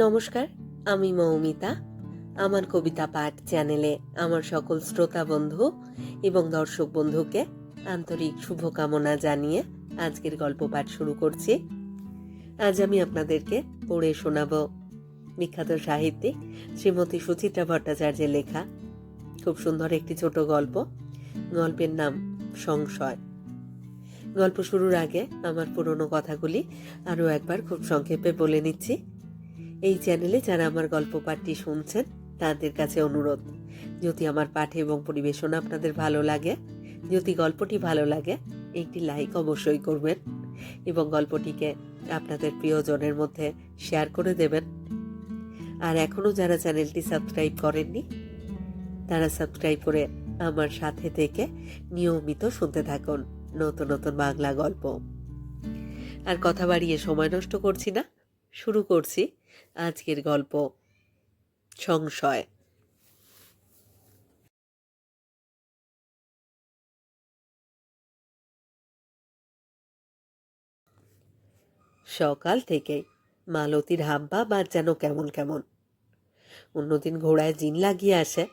নমস্কার, আমি মৌমিতা। আমার কবিতা পাঠ চ্যানেলে আমার সকল শ্রোতা বন্ধু এবং দর্শক বন্ধুকে আন্তরিক শুভকামনা জানিয়ে আজকের গল্প পাঠ শুরু করছি। আজ আমি আপনাদেরকে পড়ে শোনাব বিখ্যাত সাহিত্যিক শ্রীমতী সুচিত্রা ভট্টাচার্যের লেখা। খুব সুন্দর একটি ছোট গল্প। গল্পের নাম সংশয়। গল্প শুরুর আগে আমার পুরনো কথাগুলি আরও একবার খুব সংক্ষেপে বলে নিচ্ছি। এই চ্যানেলে যারা আমার গল্প পাঠটি শুনছেন, তাদের কাছে অনুরোধ। যদি আমার পাঠ এবং পরিবেশনা আপনাদের ভালো লাগে, যদি গল্পটি ভালো লাগে, একটি লাইক অবশ্যই করবেন এবং গল্পটিকে আপনাদের প্রিয়জনের মধ্যে শেয়ার করে দেবেন। আর এখনও যারা চ্যানেলটি সাবস্ক্রাইব করেননি, তারা সাবস্ক্রাইব করে আমার সাথে থেকে নিয়মিত শুনতে থাকুন নতুন নতুন বাংলা গল্প। আর কথা বাড়িয়ে সময় নষ্ট করছি না, শুরু করছি আজকের গল্প সংশয়। সকাল থেকেই মালতীর হাব্বা বা যেন কেমন কেমন। অন্যদিন ঘোড়ায় জিন লাগিয়ে আসে।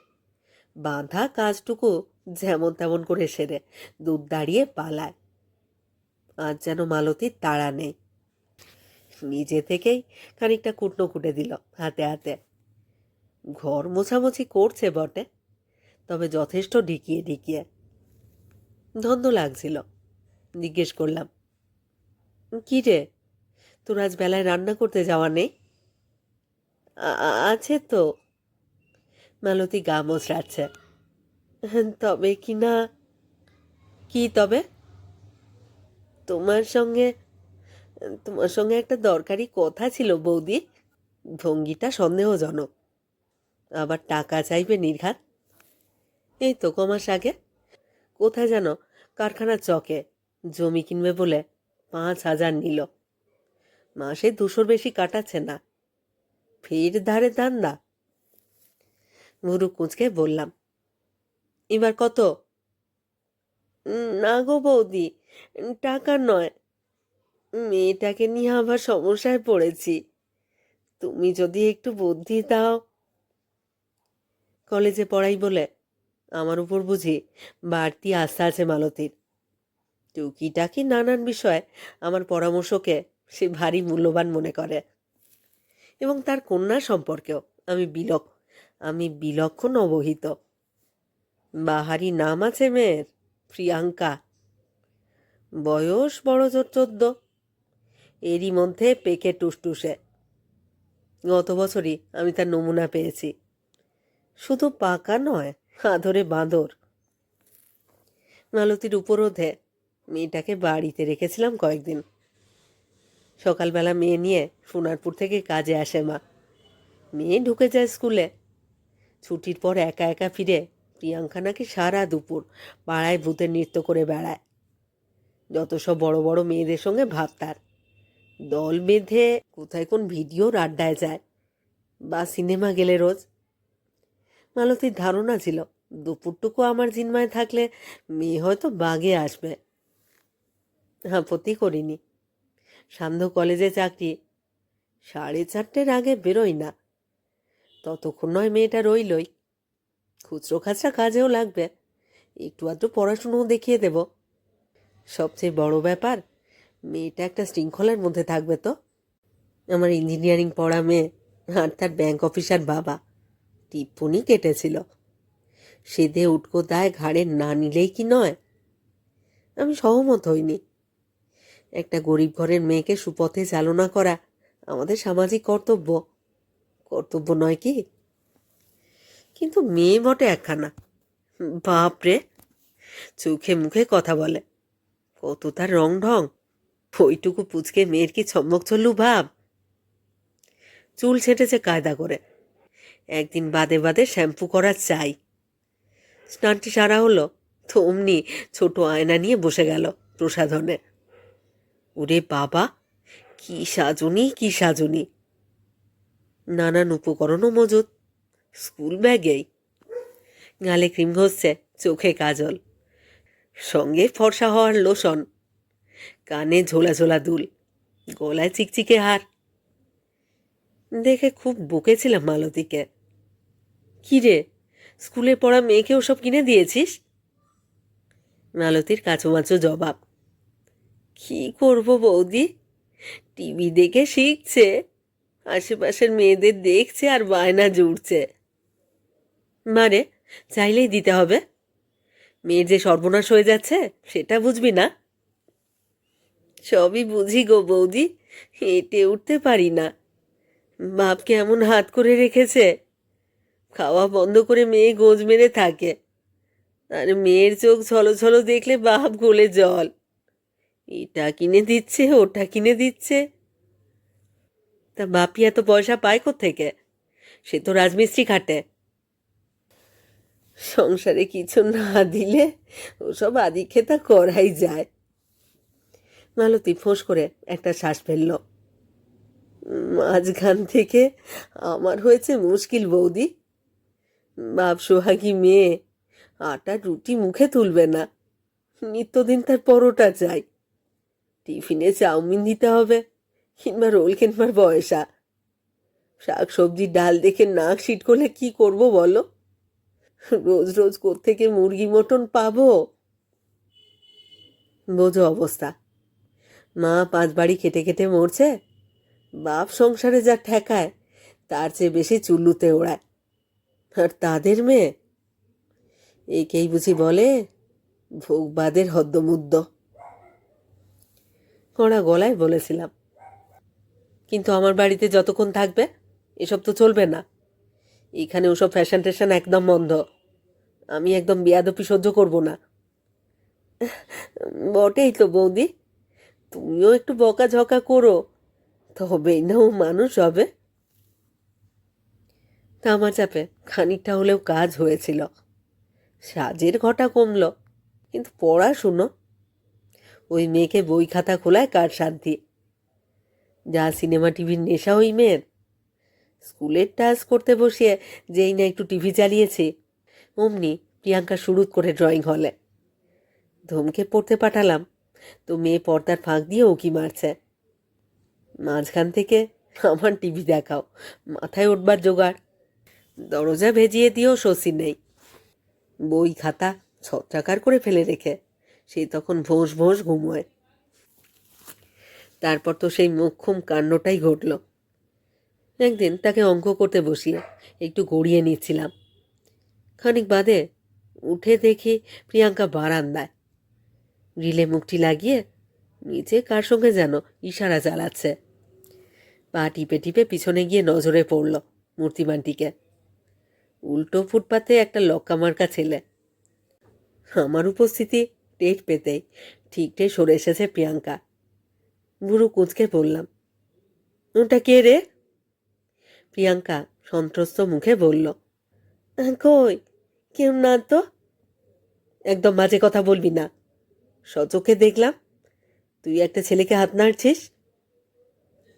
বাঁধা কাজটুকু যেমন তেমন করে সেরে দুধ দাঁড়িয়ে পালায়। আজ যেন মালতীর তাড়া নেই। নিজে থেকেই খানিকটা কুটনো কুটে দিল হাতে হাতে। ঘর মোছামুছি করছে বটে, তবে যথেষ্ট ঢিকিয়ে ঢিকিয়ে। ধন্দ লাগছিল, জিজ্ঞেস করলাম, কী রে, তোর আজ বেলায় রান্না করতে যাওয়া নেই? "আ- আ- আছে তো। মালতী গা মোচড়াচ্ছে তবে কি না, কি তবে? তোমার সঙ্গে তোমার সঙ্গে একটা দরকারি কথা ছিল, বৌদি। ভঙ্গিটা সন্দেহজনক। আবার টাকা চাইবে নির্ঘাত? এই তো কমাস আগে। কোথায় যেন কারখানার চকে। জমি কিনবে বলে পাঁচ হাজার নিল। মাসে দুশোর বেশি কাটাচ্ছে না। ফের ধারে দান্দা মুরু কুঁচকে বললাম, এবার কত? না গো বৌদি, টাকা নয়। মেয়েটাকে নিয়ে আবার সমস্যায় পড়েছি। তুমি যদি একটু বুদ্ধি দাও। কলেজে পড়াই বলে আমার উপর বুঝি বাড়তি আস্থা আছে মালতীর। টুকিটাকি নানান বিষয়ে আমার পরামর্শকে সে ভারী মূল্যবান মনে করে। এবং তার কন্যা সম্পর্কেও আমি বিলক, আমি বিলক্ষণ অবহিত বাহারি নাম আছে মেয়ের, প্রিয়াঙ্কা। বয়স বড় জোর চোদ্দ। এরই মধ্যে পেকে টুসটুসে। গত বছরই আমি তার নমুনা পেয়েছি। শুধু পাকা নয়, আদরে বাঁদর। মালতীর উপরোধে মেয়েটাকে বাড়িতে রেখেছিলাম কয়েকদিন। সকালবেলা মেয়ে নিয়ে সোনারপুর থেকে কাজে আসে মা। মেয়ে ঢুকে যায় স্কুলে। ছুটির পর একা একা ফিরে প্রিয়াঙ্কা নাকি সারা দুপুর পাড়ায় ভূতের নৃত্য করে বেড়ায়। যত সব বড় বড় মেয়েদের সঙ্গে ভাব তার। দল বেঁধে কোথায় কোন ভিডিওর আড্ডায় যায়? বা সিনেমা গেলে রোজ? মালতীর ধারণা ছিল, দুপুরটুকু আমার জিনমায় থাকলে মেয়ে হয়তো বাগে আসবে। আপত্তি করিনি। সান্ধ্য কলেজে চাকরি, সাড়ে চারটের আগে বেরোই না। ততক্ষণ নয় মেয়েটা রইলই। খুচরো খাচরা কাজেও লাগবে। একটু আধটু পড়াশুনোও দেখিয়ে দেব। সবচেয়ে বড় ব্যাপার মেয়েটা একটা শৃঙ্খলার মধ্যে থাকবে তো? আমার ইঞ্জিনিয়ারিং পড়া মেয়ে আর তার ব্যাংক অফিসার বাবা। টিপ্পনি কেটেছিল। সেদে উটকো দায় ঘাড়ে না নিলেই কি নয়? আমি সহমত হইনি। একটা গরিব ঘরের মেয়েকে সুপথে চালনা করা আমাদের সামাজিক কর্তব্য। কর্তব্য নয় কি? কিন্তু মেয়ে বটে একখানা। বাপরে! চোখে মুখে কথা বলে। কত তার রং ঢং ওইটুকু পুচকে মেয়ের কি চম্মক চল্লু ভাব? চুল ছেটেছে কায়দা করে। একদিন বাদে বাদে শ্যাম্পু করা চাই। স্নানটি সারা হলো তো অমনি ছোট আয়না নিয়ে বসে গেল প্রসাধনে। ওরে বাবা, কি সাজুনি কি সাজুনি। নানান উপকরণও মজুদ স্কুল ব্যাগেই। গালে ক্রিম ঘষছে, চোখে কাজল। সঙ্গে ফর্সা হওয়ার লোশন। কানে ঝোলা ঝোলা দুল, গলায় চিকচিকে হার। দেখে খুব বকেছিলাম মালতীকে। কি রে, স্কুলে পড়া মেয়েকে ওসব কিনে দিয়েছিস? মালতীর কাচুমাচু জবাব, কি করব বৌদি? টিভি দেখে শিখছে, আশেপাশের মেয়েদের দেখছে আর বায়না জুড়ছে। মানে চাইলেই দিতে হবে। মেয়ের যে সর্বনাশ হয়ে যাচ্ছে, সেটা বুঝবি না? সবই বুঝি গো বৌদি, হেঁটে উঠতে পারি না। বাপ কেমন হাত করে রেখেছে? খাওয়া বন্ধ করে মেয়ে গোজ মেরে থাকে। আর মেয়ের চোখ ছলো ছলো দেখলে বাপ গোলে জল। এটা কিনে দিচ্ছে, ওটা কিনে দিচ্ছে। তা বাপি এত পয়সা পায় থেকে সে তো রাজমিস্ত্রি খাটে। সংসারে কিছু না দিলে ওসব আদি খেতা করাই যায়। মালতী ফোঁস করে একটা শ্বাস ফেলল। মাঝখান থেকে আমার হয়েছে মুশকিল বৌদি। বাপ সোহাগী মেয়ে, আটা রুটি মুখে তুলবে না। নিত্যদিন তার পরোটা চাই। টিফিনে চাউমিন দিতে হবে কিংবা রোল কিনবার বয়সা শাক সবজি ডাল দেখে নাক সিট করলে কি করব বলো? রোজ রোজ থেকে মুরগি মটন পাবো? বোঝো অবস্থা। মা পাঁচ বাড়ি খেটে খেটে মরছে। বাপ সংসারে যা ঠেকায়, তার চেয়ে বেশি চুল্লুতে ওড়ায়। আর তাদের মেয়ে? একেই বুঝি বলে ভোগবাদের হদ্দমুদ্দ। কড়া গলায় বলেছিলাম, কিন্তু আমার বাড়িতে যতক্ষণ থাকবে, এসব তো চলবে না। এখানে ওসব ফ্যাশন ট্যাশন একদম বন্ধ। আমি একদম বেয়াদপি সহ্য করব না। বটেই তো বৌদি। তুমিও একটু বকাঝকা করো। তবেই না ও মানুষ হবে। তা আমার চাপে খানিকটা হলেও কাজ হয়েছিল। সাজের ঘটা কমল, কিন্তু পড়াশুনো। ওই মেয়েকে বই খাতা খোলায় কার শান্তি? যা সিনেমা টিভির নেশা ওই মেয়ের। স্কুলের টাস্ক করতে বসিয়ে যেই না একটু টিভি চালিয়েছি, অমনি প্রিয়াঙ্কা শুরু করে ড্রয়িং হলে। ধমকে পড়তে পাঠালাম। তো মেয়ে পর্দার ফাঁক দিয়ে উকি মারছে? মাঝখান থেকে আমার টিভি দেখাও, মাথায় উঠবার জোগাড়। দরজা ভেজিয়ে দিয়েও শশী নেই। বই খাতা ছত্রাকার করে ফেলে রেখে সেই তখন ভোঁস ভোঁস ঘুমোয়। তারপর তো সেই মোক্ষম কাণ্ডটাই ঘটল। একদিন তাকে অঙ্ক করতে বসিয়ে একটু গড়িয়ে নিচ্ছিলাম। খানিক বাদে উঠে দেখি প্রিয়াঙ্কা বারান্দায়। রিলে মুখটি লাগিয়ে, নিচে কার সঙ্গে যেন ইশারা চালাচ্ছে? পা টিপে টিপে পিছনে গিয়ে নজরে পড়ল মূর্তিমানটিকে। উল্টো ফুটপাতে একটা লক্কা মার্কা ছেলে। আমার উপস্থিতি টের পেতেই ঠিকটে সরে এসেছে প্রিয়াঙ্কা। বুড়ো কুঁচকে বললাম, ওটা কে রে? প্রিয়াঙ্কা সন্ত্রস্ত মুখে বলল, কই? কেউ না তো? একদম মাঝে কথা বলবি না। সচোখে দেখলাম, তুই একটা ছেলেকে হাত নাড়ছিস?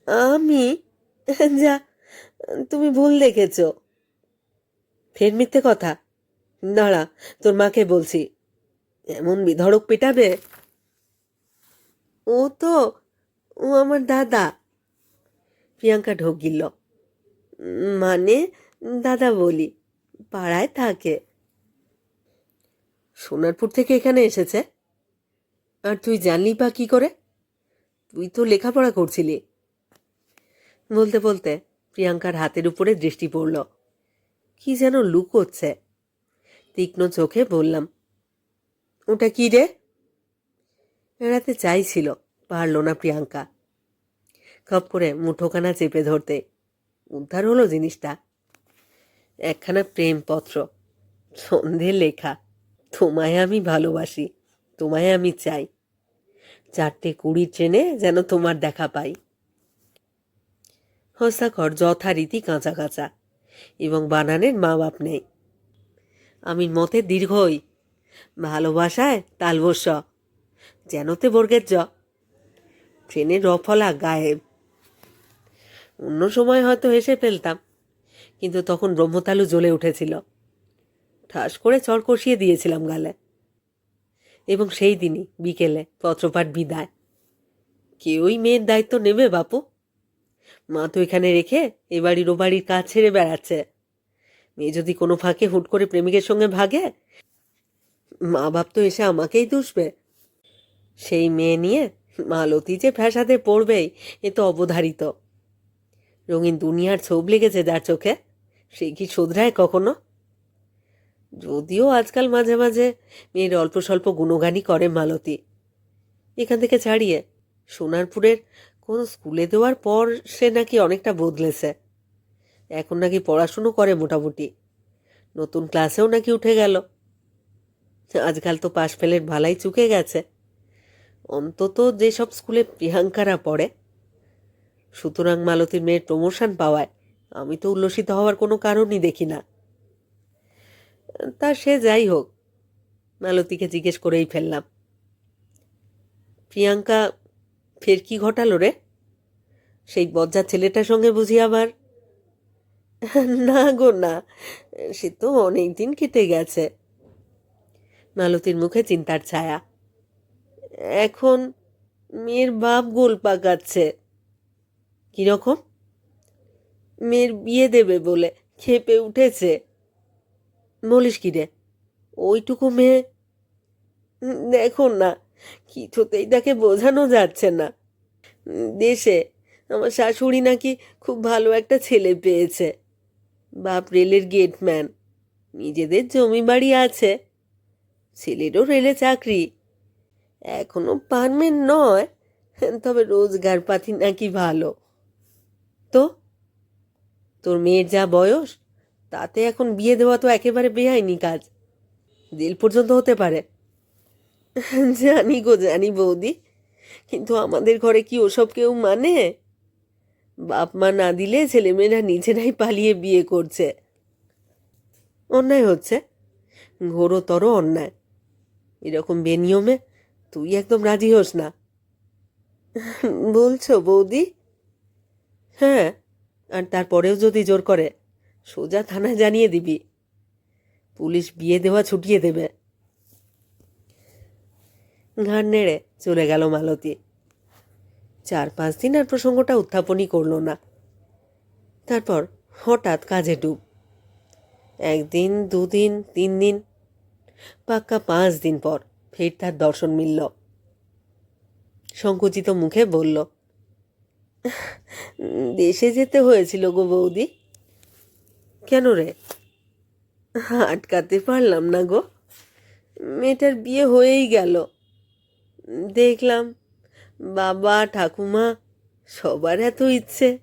আমি? যা, তুমি ভুল দেখেছ। ফের মিথ্যে কথা। দাঁড়া, তোর মাকে বলছি। এমন বিধড়ক পেটাবে? ও তো, ও আমার দাদা। প্রিয়াঙ্কা ঢোক গিলল। মানে দাদা বলি, পাড়ায় থাকে। সোনারপুর থেকে এখানে এসেছে? আর তুই জানলি বা কি করে? তুই তো লেখাপড়া করছিলি। বলতে বলতে প্রিয়াঙ্কার হাতের উপরে দৃষ্টি পড়ল। কি যেন লুকোচ্ছে। তীক্ষ্ণ চোখে বললাম, ওটা কি রে? এড়াতে চাইছিল, পারল না প্রিয়াঙ্কা। খপ করে মুঠোখানা চেপে ধরতে। উদ্ধার হলো জিনিসটা। একখানা প্রেমপত্র। সন্ধে লেখা। তোমায় আমি ভালোবাসি। তোমায় আমি চাই। চারটে কুড়ি ট্রেনে যেন তোমার দেখা পাই। হস্তাকর যথারীতি কাঁচা কাঁচা এবং বানানের মা বাপ নেই। আমির মতে দীর্ঘই ভালোবাসায় তালবস্য যেনতে বর্গের জ ট্রেনের রফলা গায়েব। অন্য সময় হয়তো হেসে ফেলতাম, কিন্তু তখন ব্রহ্মতালু জ্বলে উঠেছিল। ঠাস করে চর কষিয়ে দিয়েছিলাম গালে। এবং সেই দিনই বিকেলে পত্রপাঠ বিদায়। কেউই মেয়ের দায়িত্ব নেবে বাপু? মা তো এখানে রেখে এ বাড়ির ও বাড়ির কাজ ছেড়ে বেড়াচ্ছে। মেয়ে যদি কোনো ফাঁকে হুট করে প্রেমিকের সঙ্গে ভাগে মা বাপ তো এসে আমাকেই দুষবে। সেই মেয়ে নিয়ে মালতী যে ফ্যাসাদে পড়বেই, এ তো অবধারিত। রঙিন দুনিয়ার ছোপ লেগেছে যার চোখে, সে কি শোধরায় কখনো? যদিও আজকাল মাঝে মাঝে মেয়ের অল্প স্বল্প গুণগানই করে মালতী। এখান থেকে ছাড়িয়ে সোনারপুরের কোন স্কুলে দেওয়ার পর সে নাকি অনেকটা বদলেছে। এখন নাকি পড়াশুনো করে মোটামুটি। নতুন ক্লাসেও নাকি উঠে গেল। আজকাল তো পাশ ফেলের ভালাই চুকে গেছে। অন্তত যেসব স্কুলে প্রিয়াঙ্কারা পড়ে, সুতরাং মালতীর মেয়ের প্রমোশন পাওয়ায় আমি তো উল্লসিত হওয়ার কোনো কারণই দেখি না। তা সে যাই হোক, মালতীকে জিজ্ঞেস করেই ফেললাম। প্রিয়াঙ্কা, ফের কি ঘটালো রে? সেই বজ্জার ছেলেটার সঙ্গে বুঝি আবার? না গো, না, সে তো অনেক দিন কেটে গেছে। মালতীর মুখে চিন্তার ছায়া। এখন মেয়ের বাপ গোল পাকাচ্ছে। কীরকম? মেয়ের বিয়ে দেবে বলে, খেপে উঠেছে। বলিস কি রে? ওইটুকু মেয়ে? দেখো না, কিছুতেই তাকে বোঝানো যাচ্ছে না। দেশে আমার শাশুড়ি নাকি খুব ভালো একটা ছেলে পেয়েছে। বাপ রেলের গেটম্যান নিজেদের জমি বাড়ি আছে। ছেলেরও রেলে চাকরি। এখনও পারমেন্ট নয়, তবে রোজগার পাতি নাকি ভালো। তো? তোর মেয়ের যা বয়স তাতে এখন বিয়ে দেওয়া তো একেবারে বেআইনি কাজ। দিল পর্যন্ত হতে পারে। জানি গো, জানি বৌদি, কিন্তু আমাদের ঘরে কি ওসব কেউ মানে? বাপ মা না দিলে ছেলেমেয়েরা নিজেরাই পালিয়ে বিয়ে করছে। অন্যায় হচ্ছে, ঘোরতর অন্যায়। এরকম বেনিয়মে তুই একদম রাজি হোস না। বলছো বৌদি? হ্যাঁ আর তারপরেও যদি জোর করে। সোজা থানায় জানিয়ে দিবি। পুলিশ বিয়ে দেওয়া ছুটিয়ে দেবে। ঘাড় নেড়ে চলে গেল মালতী। চার পাঁচ দিন আর প্রসঙ্গটা উত্থাপনই করল না। তারপর হঠাৎ কাজে ডুব। একদিন, দুদিন, তিন দিন, পাক্কা পাঁচ দিন পর ফের তার দর্শন মিলল। সংকুচিত মুখে বলল, দেশে যেতে হয়েছিল গো বৌদি। কেন রে? আটকাতে পারলাম না গো। মেয়েটার বিয়ে হয়েই গেল। দেখলাম বাবা, ঠাকুমা, সবার এত ইচ্ছে।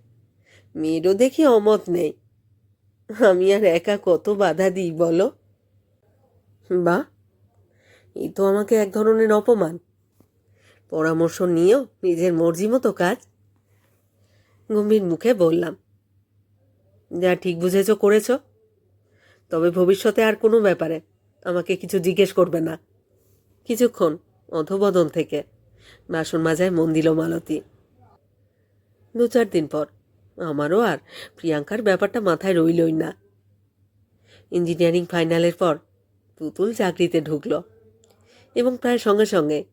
মেয়েরও দেখি অমত নেই। আমি আর একা কত বাধা দিই বলো? বা এই তো আমাকে এক ধরনের অপমান। পরামর্শ নিয়েও নিজের মর্জি মতো কাজ। গম্ভীর মুখে বললাম যা ঠিক বুঝেছ, করেছ। তবে ভবিষ্যতে আর কোনো ব্যাপারে আমাকে কিছু জিজ্ঞেস করবে না। কিছুক্ষণ অধবদন থেকে বাসন মাজায় মন দিল মালতী। দু চার দিন পর আমারও আর প্রিয়াঙ্কার ব্যাপারটা মাথায় রইলই না। ইঞ্জিনিয়ারিং ফাইনালের পর পুতুল চাকরিতে ঢুকল এবং প্রায় সঙ্গে সঙ্গে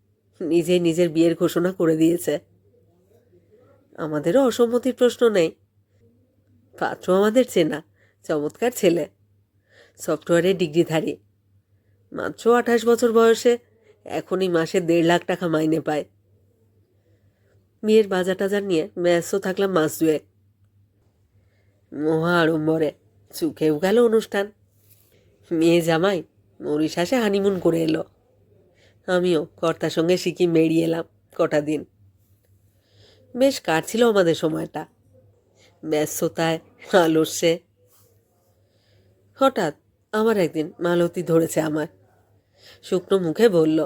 নিজে নিজের বিয়ের ঘোষণা করে দিয়েছে। আমাদেরও অসম্মতির প্রশ্ন নেই। পাত্র আমাদের চেনা, চমৎকার ছেলে। সফটওয়্যারে ডিগ্রিধারী। মাত্র আঠাশ বছর বয়সে এখনই মাসে দেড় লাখ টাকা মাইনে পায়। মেয়ের বাজার টাজার নিয়ে ব্যস্ত থাকলাম মাস দুয়েক। মহা আড়ম্বরে চুকেও গেল অনুষ্ঠান। মেয়ে জামাই মরিশাসে হানিমুন করে এলো। আমিও কর্তার সঙ্গে সিকিম বেরিয়ে এলাম কটা দিন। বেশ কাটছিল আমাদের সময়টা। ব্যস্ততায় আলস্যে হঠাৎ আমার একদিন মালতী ধরেছে আমার শুকনো মুখে বলল,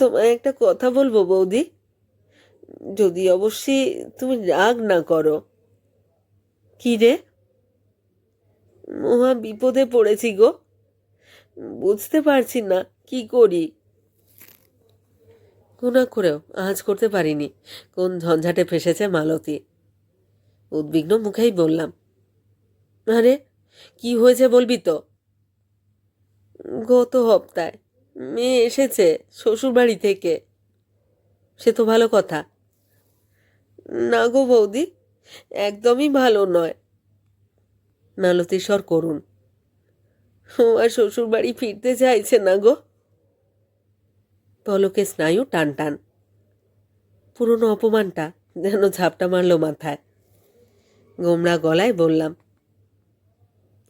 তোমায় একটা কথা বলব বৌদি? যদি অবশ্যই তুমি রাগ না করো। কি রে? মহা বিপদে পড়েছি গো। বুঝতে পারছি না, কি করি? গুণা করেও আজ করতে পারিনি। কোন ঝঞ্ঝাটে ফেসেছে মালতী। উদ্বিগ্ন মুখেই বললাম, আরে, কি হয়েছে বলবি তো? গত হপ্তায় মেয়ে এসেছে শ্বশুরবাড়ি থেকে। সে তো ভালো কথা। না গো বৌদি, একদমই ভালো নয়। মালতীর স্বর করুন ও আর শ্বশুর বাড়ি ফিরতে চাইছে না গো। পলকে স্নায়ু টান টান। পুরনো অপমানটা যেন ঝাপটা মারল মাথায়। গোমরা গলায় বললাম,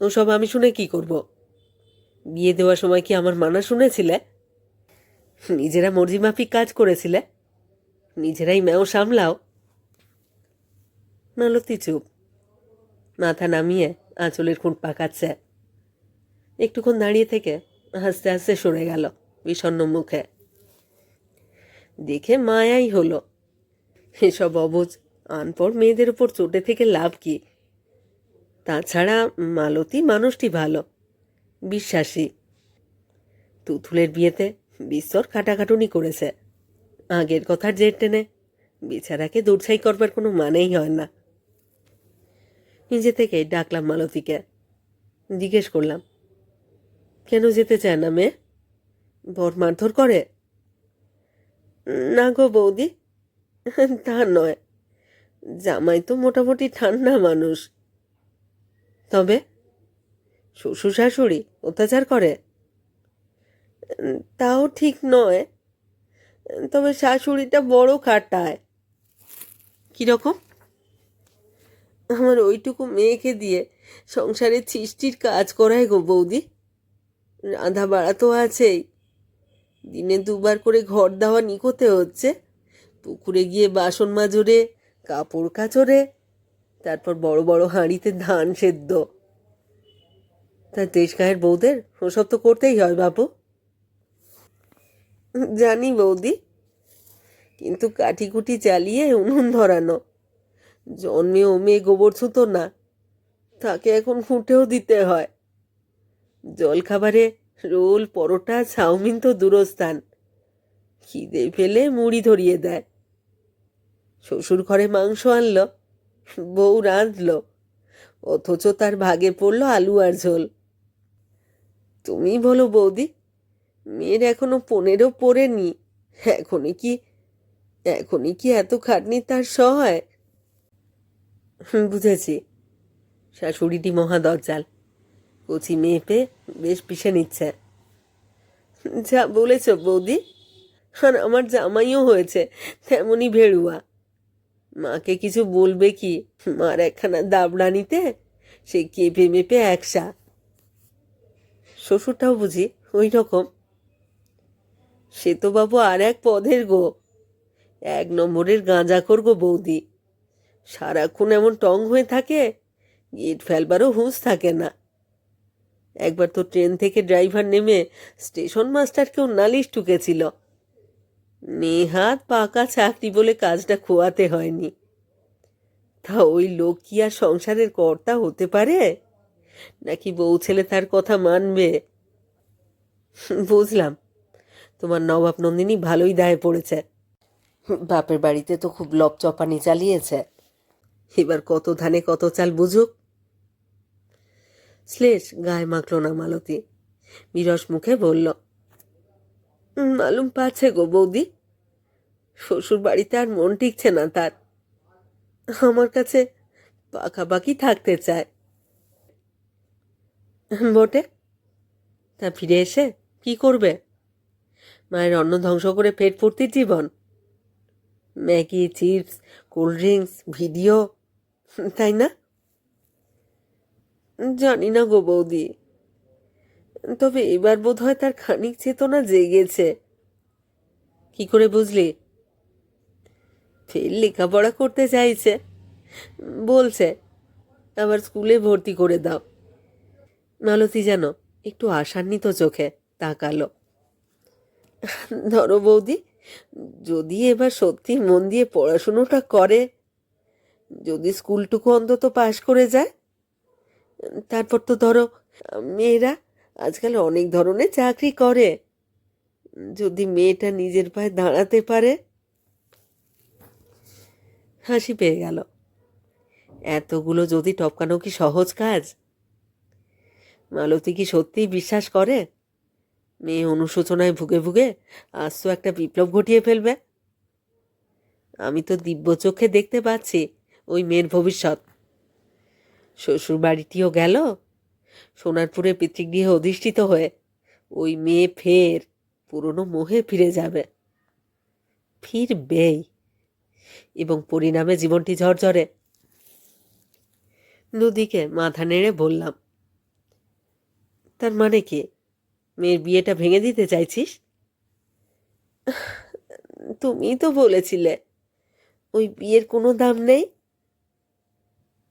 ওসব আমি শুনে কি করব? বিয়ে দেওয়ার সময় কি আমার মানা শুনেছিলে? নিজেরা মর্জি মাফিক কাজ করেছিলে? নিজেরাই ম্যাও সামলাও? মালতী চুপ, মাথা নামিয়ে আঁচলের খুঁট পাকাচ্ছে। একটুক্ষণ দাঁড়িয়ে থেকে হাসতে হাসতে সরে গেল, বিষণ্ণ মুখে। দেখে মায়াই হলো। এসব অবুজ আনপড় মেয়েদের উপর চোটে থেকে লাভ কি? তাছাড়া মালতী মানুষটি ভালো, বিশ্বাসী। তুতুলের বিয়েতে বিস্তর খাটাখাটুনি করেছে। আগের কথার জের টেনে বেচারাকে দূরছাই করবার কোনো মানেই হয় না। নিজে থেকেই ডাকলাম মালতীকে। জিজ্ঞেস করলাম, কেন যেতে চায় না মেয়ে? বর মারধর করে? না গো বৌদি, তা নয়। জামাই তো মোটামুটি ঠান্ডা মানুষ। তবে শ্বশুর শাশুড়ি অত্যাচার করে? তাও ঠিক নয়, তবে শাশুড়িটা বড় খাটায় কীরকম? আমার ওইটুকু মেয়েকে দিয়ে সংসারে সৃষ্টির কাজ করায় গো বৌদি। রাঁধা বাড়া তো আছেই। দিনে দুবার করে ঘর দেওয়া নিকোতে হচ্ছে। পুকুরে গিয়ে বাসন মাজরে, কাপড় কাচরে, তারপর বড় বড় হাঁড়িতে ধান সেদ্ধ। তার দেশ গায়ের বৌদের ওসব তো করতেই হয় বাবু জানি বৌদি, কিন্তু কাঠিকুটি চালিয়ে উনুন ধরানো। জন্মে ও মেয়ে গোবর ছুতো না, তাকে এখন ফুটেও দিতে হয়। জলখাবারে রোল, পরোটা, চাউমিন তো দূরস্থান। খিদে ফেলে মুড়ি ধরিয়ে দেয়। শ্বশুর ঘরে মাংস আনলো, বউ রাঁধলো, অথচ তার ভাগে পড়ল আলু আর ঝোল। তুমি বলো বৌদি, মেয়ের এখনও পনেরো পড়েনি, এখনই কি এখনই কি এত খাটনি তার সহায়? বুঝেছি। শাশুড়িটি মহা দরজাল কচি মেয়ে পেয়ে বেশ পিষে নিচ্ছে। যা বলেছ বৌদি। আর আমার জামাইও হয়েছে, তেমনই ভেড়ুয়া। মাকে কিছু বলবে কি? মার একখানা দাবড়ানিতে সে কেঁপে মেপে একসা। শ্বশুরটাও বুঝি ওই রকম। সে তো বাবু আর এক পদের গো। এক নম্বরের গাঁজা করব বৌদি। সারাক্ষণ এমন টং হয়ে থাকে, গেট ফেলবারও হুঁশ থাকে না। একবার তো ট্রেন থেকে ড্রাইভার নেমে স্টেশন মাস্টারকেও নালিশ ঠুকেছিল। নেহাত পাকা চাকরি বলে কাজটা খোয়াতে হয়নি। তা ওই লোক কি আর সংসারের কর্তা হতে পারে? নাকি বউ ছেলে তার কথা মানবে? বুঝলাম, তোমার নবাব নন্দিনী ভালোই দায়ে পড়েছে। বাপের বাড়িতে তো খুব লপচপানি চালিয়েছে। এবার কত ধানে কত চাল বুঝুক। শ্লেষ গায়ে মাখল না মালতী। বিরস মুখে বলল "উম, মালুম পাচ্ছে গো বৌদি। শ্বশুর বাড়িতে আর মন টিকছে না তার। আমার কাছে পাকাপাকি থাকতে চায়। বটে তা ফিরে এসে কি করবে? মায়ের অন্ন ধ্বংস করে পেট ভর্তির জীবন। Maggi chips cold drinks video তাই না? জানি না গো বৌদি। তবে এবার বোধ হয় তার খানিক চেতনা জেগেছে। কি করে বুঝলি? ফের লেখাপড়া করতে চাইছে। বলছে আবার স্কুলে ভর্তি করে দাও। মালতী যেন একটু আশান্বিত চোখে তাকালো। ধরো বৌদি, যদি এবার সত্যি মন দিয়ে পড়াশুনোটা করে, যদি স্কুলটুকু অন্তত পাশ করে যায় তারপর তো ধরো, মেয়েরা আজকাল অনেক ধরনের চাকরি করে। যদি মেয়েটা নিজের পায়ে দাঁড়াতে পারে, হাসি পেয়ে গেল। এতগুলো যদি টপকানো কি সহজ কাজ? মালতী কি সত্যিই বিশ্বাস করে? মেয়ে অনুশোচনায় ভুগে ভুগে আজ তো একটা বিপ্লব ঘটিয়ে ফেলবে। আমি তো দিব্য চোখে দেখতে পাচ্ছি ওই মেয়ের ভবিষ্যৎ। শ্বশুর বাড়িটিও গেল। সোনারপুরে পিতৃগৃহে অধিষ্ঠিত হয়ে ওই মেয়ে ফের পুরনো মোহে ফিরে যাবে। ফিরবেই এবং পরিণামে জীবনটি ঝরঝরে। দুদিকে মাথা নেড়ে বললাম, তার মানে কি? মেয়ের বিয়েটা ভেঙে দিতে চাইছিস? তুমি তো বলেছিলে, ওই বিয়ের কোনো দাম নেই?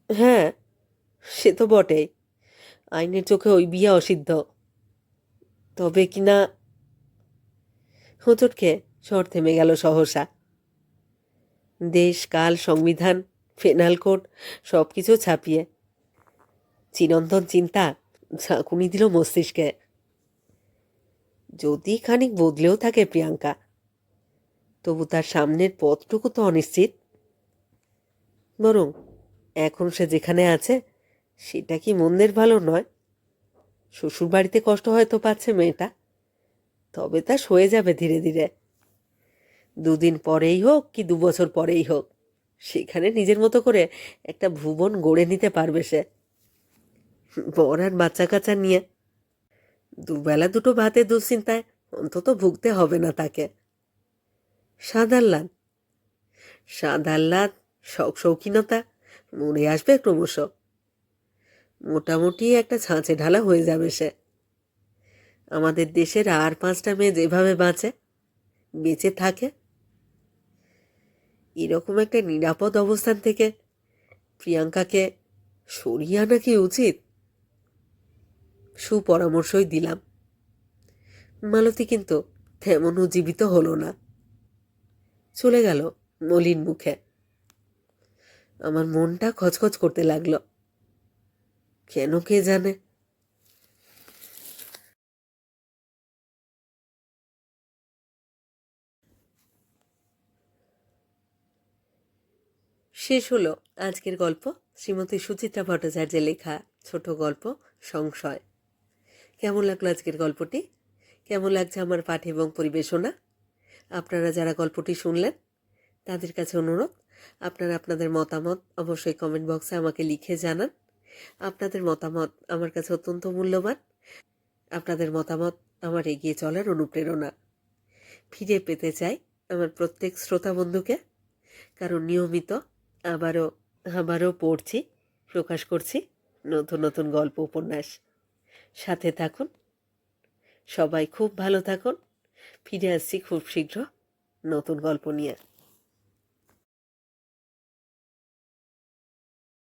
হ্যাঁ সে তো বটেই। আইনের চোখে ওই বিয়ে অসিদ্ধ। তবে কিনা হোঁচটকে স্বর থেমে গেল সহসা। দেশ, কাল, সংবিধান, পেনাল কোড সব কিছু ছাপিয়ে। চিরন্তন চিন্তা ঝাঁকুনি দিল মস্তিষ্কে। যদি খানিক বদলেও থাকে প্রিয়াঙ্কা, তবু তার সামনের পথটুকু তো অনিশ্চিত। বরং এখন সে যেখানে আছে সেটা কি মন্দের ভালো নয়? শ্বশুর বাড়িতে কষ্ট হয়তো পাচ্ছে মেয়েটা। তবে তা সয়ে যাবে ধীরে ধীরে। দুদিন পরেই হোক কি দু বছর পরেই হোক, সেখানে নিজের মতো করে একটা ভুবন গড়ে নিতে পারবে সে। বর আর বাচ্চা কাচ্চা নিয়ে। দুবেলা দুটো ভাতে দুশ্চিন্তায় অন্তত ভুগতে হবে না তাকে। সাদাল্লাদ। সাদাল্লাদ শখ শৌখিনতা মরে আসবে ক্রমশ। মোটামুটি একটা ছাঁচে ঢালা হয়ে যাবে সে। আমাদের দেশের আর পাঁচটা মেয়ে যেভাবে বাঁচে, বেঁচে থাকে। এরকম একটা নিরাপদ অবস্থান থেকে প্রিয়াঙ্কাকে সরিয়ে আনা কি উচিত? সুপরামর্শই দিলাম। মালতী কিন্তু তেমন উজ্জীবিত হলো না। চলে গেল মলিন মুখে। আমার মনটা খচখচ করতে লাগল। কেন কে জানে? শেষ হলো আজকের গল্প, শ্রীমতী সুচিত্রা ভট্টাচার্যের লেখা ছোট গল্প, সংশয়। কেমন লাগল আজকের গল্পটি? কেমন লাগছে আমার পাঠ এবং পরিবেশনা? আপনারা যারা গল্পটি শুনলেন, তাদের কাছে অনুরোধ, আপনারা আপনাদের মতামত অবশ্যই কমেন্ট বক্সে আমাকে লিখে জানান। আপনাদের মতামত আমার কাছে অত্যন্ত মূল্যবান। আপনাদের মতামত আমার এগিয়ে চলার অনুপ্রেরণা। ফিরে পেতে চাই আমার প্রত্যেক শ্রোতা বন্ধুকে, কারণ নিয়মিত আবারও আবারও পড়ছি, প্রকাশ করছি নতুন নতুন গল্প, উপন্যাস। সাথে থাকুন, সবাই খুব ভালো থাকুন। ফিরে আসছি খুব শীঘ্র নতুন গল্প নিয়ে।